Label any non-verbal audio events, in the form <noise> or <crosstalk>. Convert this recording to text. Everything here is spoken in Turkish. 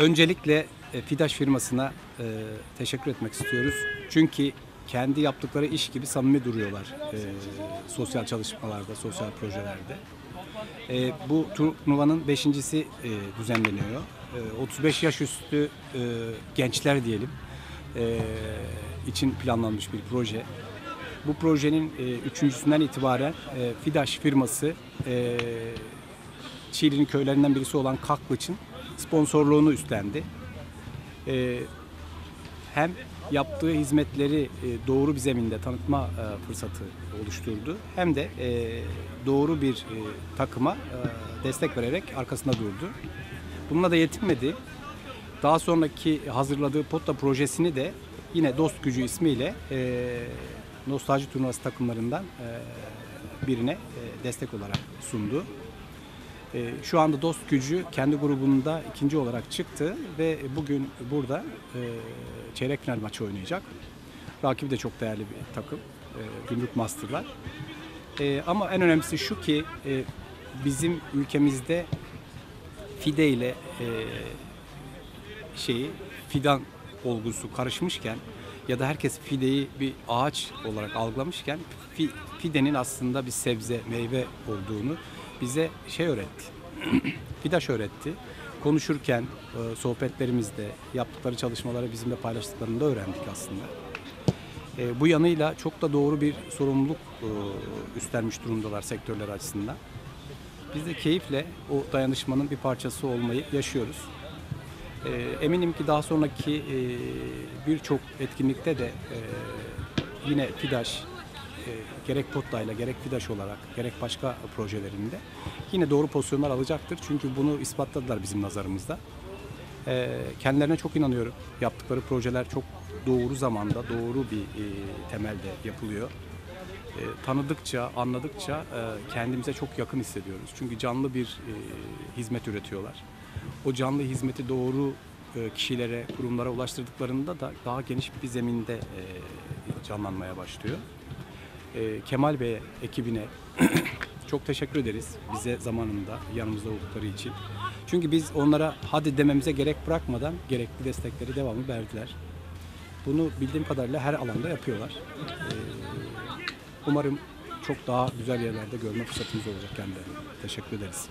Öncelikle e, Fidaş firmasına e, teşekkür etmek istiyoruz. Çünkü kendi yaptıkları iş gibi samimi duruyorlar e, sosyal çalışmalarda, sosyal projelerde. E, bu turnuvanın beşincisi düzenleniyor. E, 35 yaş üstü gençler diyelim için planlanmış bir proje. Bu projenin e, üçüncüsünden itibaren e, Fidaş firması e, Çiğli'nin köylerinden birisi olan Kaklıç'ın sponsorluğunu üstlendi. E, hem yaptığı hizmetleri e, doğru bir zeminde tanıtma e, fırsatı oluşturdu hem de e, doğru bir takıma destek vererek arkasında durdu. Bununla da yetinmedi. Daha sonraki hazırladığı Potta projesini de yine Dost Gücü ismiyle e, Nostalji Turnuvası takımlarından birine destek olarak sundu. E, şu anda Dost Gücü kendi grubunda ikinci olarak çıktı ve bugün burada e, çeyrek final maçı oynayacak. Rakibi de çok değerli bir takım. E, Gümrük Master'lar. E, ama en önemlisi şu ki bizim ülkemizde fide ile şeyi fidan olgusu karışmışken ya da herkes fideyi bir ağaç olarak algılamışken fi- fidenin aslında bir sebze, meyve olduğunu bize şey öğretti. <clears throat> Fidaş öğretti. Konuşurken, e, sohbetlerimizde, yaptıkları çalışmaları bizimle paylaştıklarında öğrendik aslında. E, bu yanıyla çok da doğru bir sorumluluk e, üstlenmiş durumdalar sektörler açısından. Biz de keyifle o dayanışmanın bir parçası olmayı yaşıyoruz. E, eminim ki daha sonraki birçok etkinlikte de yine FİDAŞ e, gerek Potta'yla gerek FİDAŞ olarak gerek başka projelerinde yine doğru pozisyonlar alacaktır. Çünkü bunu ispatladılar bizim nazarımızda. E, kendilerine çok inanıyorum. Yaptıkları projeler çok doğru zamanda, doğru bir e, temelde yapılıyor. E, tanıdıkça, anladıkça e, kendimize çok yakın hissediyoruz. Çünkü canlı bir e, hizmet üretiyorlar. O canlı hizmeti doğru e, kişilere, kurumlara ulaştırdıklarında da daha geniş bir zeminde e, canlanmaya başlıyor. E, Kemal Bey ekibine <clears throat> çok teşekkür ederiz bize zamanında yanımızda oldukları için. Çünkü biz onlara hadi dememize gerek bırakmadan gerekli destekleri devamlı verdiler. Bunu bildiğim kadarıyla her alanda yapıyorlar. E, umarım çok daha güzel yerlerde görme fırsatımız olacak kendilerine. Teşekkür ederiz.